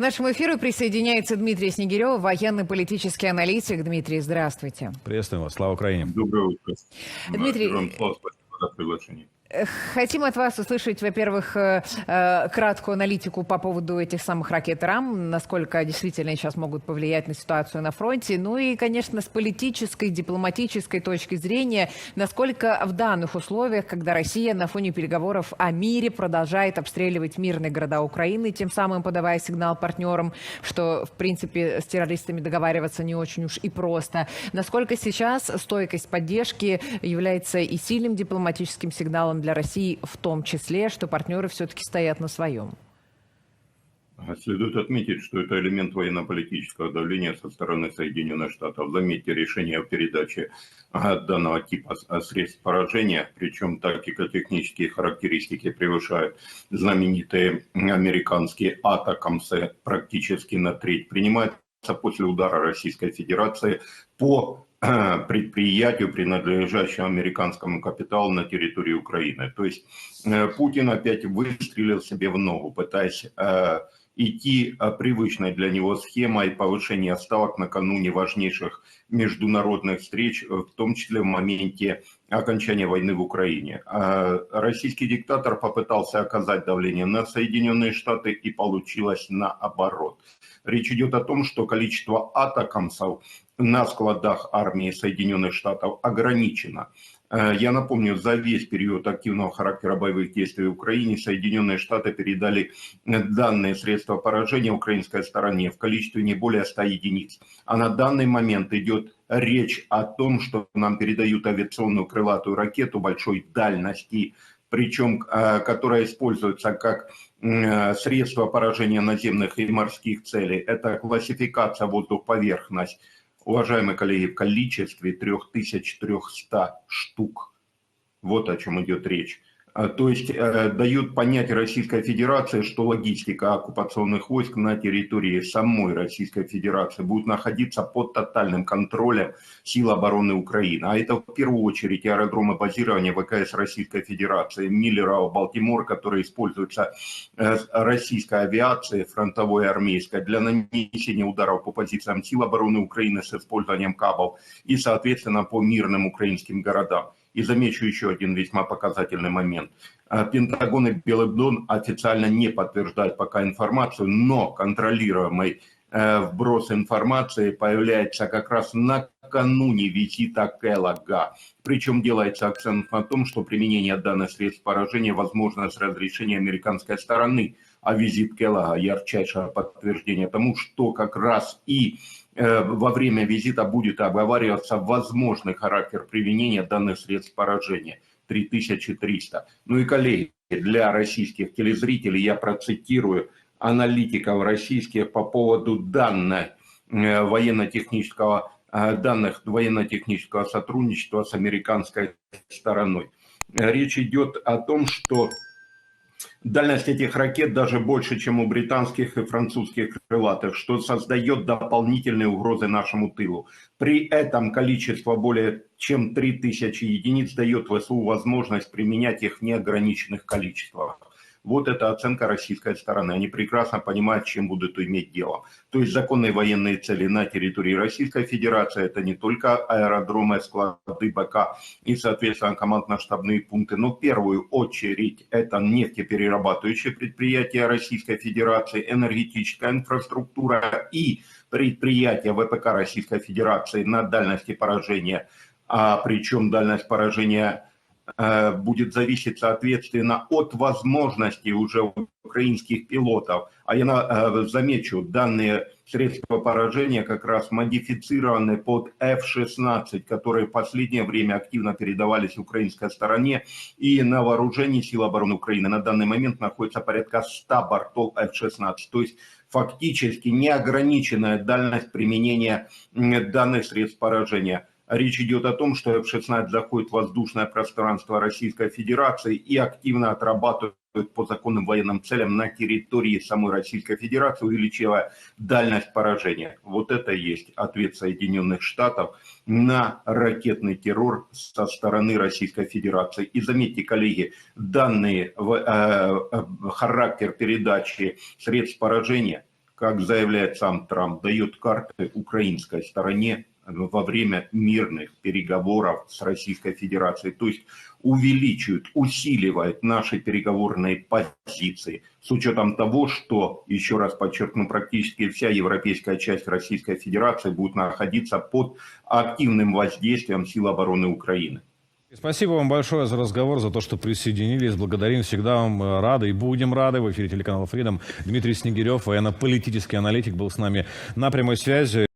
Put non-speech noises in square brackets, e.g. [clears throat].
К нашему эфиру присоединяется Дмитрий Снегирев, военный политический аналитик. Дмитрий, здравствуйте. Приветствуем вас. Слава Украине. Доброе утро. Дмитрий, Вам слава, спасибо за приглашение. Хотим от вас услышать, во-первых, э, э, краткую аналитику по поводу этих самых ракет РАМ, насколько действительно сейчас могут повлиять на ситуацию на фронте. Ну и, конечно, с политической, дипломатической точки зрения, насколько в данных условиях, когда Россия на фоне переговоров о мире продолжает обстреливать мирные города Украины, тем самым подавая сигнал партнерам, что, в принципе, с террористами договариваться не очень уж и просто. Насколько сейчас стойкость поддержки является и сильным дипломатическим сигналом для России в том числе, что партнеры все-таки стоят на своем? Следует отметить, что это элемент военно-политического давления со стороны Соединенных Штатов. Заметьте решение о передаче данного типа средств поражения, причем тактико-технические характеристики превышают знаменитые американские атакамсы практически на треть. Принимается после удара Российской Федерации по [clears throat] предприятию, принадлежащему американскому капиталу на территории Украины. То есть э, Путин опять выстрелил себе в ногу, пытаясь э, идти э, привычной для него схемой повышения ставок накануне важнейших международных встреч, в том числе в моменте окончания войны в Украине. Российский диктатор попытался оказать давление на Соединенные Штаты и получилось наоборот. Речь идет о том, что количество атакамсов на складах армии Соединенных Штатов ограничено. Э, я напомню, за весь период активного характера боевых действий в Украине Соединенные Штаты передали данные средства поражения украинской стороне в количестве не более 100 единиц. А на данный момент идет речь о том, что нам передают авиационную крылатую ракету большой дальности, причем э, которая используется как э, средство поражения наземных и морских целей. Это классификация воздух-поверхность уважаемые коллеги, в количестве 3300 штук. Вот о чем идет речь. А, то есть э, дают понять Российской Федерации, что логистика оккупационных войск на территории самой Российской Федерации будет находиться под тотальным контролем сил обороны Украины. А это в первую очередь аэродромы базирования ВКС Российской Федерации, Миллерово, Балтимор, которые используются э, российской авиацией, фронтовой армейской, для нанесения ударов по позициям сил обороны Украины с использованием кабов и, соответственно, по мирным украинским городам. И замечу еще один весьма показательный момент. А, Пентагон и Белый дом официально не подтверждают пока информацию, но контролируемый э, вброс информации появляется как раз накануне визита Келлога. Причем делается акцент на том, что применение данных средств поражения возможно с разрешения американской стороны. А визит Келлога – ярчайшее подтверждение тому, что как раз и Э, во время визита будет обговариваться возможный характер применения данных средств поражения. 3300. Ну и, коллеги, для российских телезрителей я процитирую аналитиков российских по поводу данных э, военно-технического э, данных военно-технического сотрудничества с американской стороной. Речь идет о том, что Дальность этих ракет даже больше, чем у британских и французских крылатых, что создает дополнительные угрозы нашему тылу. При этом количество более чем 3000 единиц дает ВСУ возможность применять их в неограниченных количествах. Вот это оценка российской стороны. Они прекрасно понимают, чем будут иметь дело. То есть законные военные цели на территории Российской Федерации это не только аэродромы, склады БК и, соответственно, командно-штабные пункты, но в первую очередь это нефтеперерабатывающие предприятия Российской Федерации, энергетическая инфраструктура и предприятия ВПК Российской Федерации на дальности поражения, а причем дальность поражения Э, будет зависеть, соответственно, от возможностей уже украинских пилотов. А я э, замечу, данные средства поражения как раз модифицированы под F-16, которые в последнее время активно передавались украинской стороне. И на вооружении сил обороны Украины на данный момент находится порядка 100 бортов F-16. То есть фактически неограниченная дальность применения данных средств поражения. Речь идет о том, что F-16 заходит в воздушное пространство Российской Федерации и активно отрабатывает по законным военным целям на территории самой Российской Федерации, увеличивая дальность поражения. Вот это и есть ответ Соединенных Штатов на ракетный террор со стороны Российской Федерации. И заметьте, коллеги, данные в э, э, характер передачи средств поражения – как заявляет сам Трамп, дает карты украинской стороне во время мирных переговоров с Российской Федерацией. То есть увеличивает, усиливает наши переговорные позиции с учетом того, что, еще раз подчеркну, практически вся европейская часть Российской Федерации будет находиться под активным воздействием сил обороны Украины. Спасибо вам большое за разговор, за то, что присоединились. Благодарим, всегда вам э, рады и будем рады. В эфире телеканала Freedom Дмитрий Снегирев, военно-политический аналитик, был с нами на прямой связи.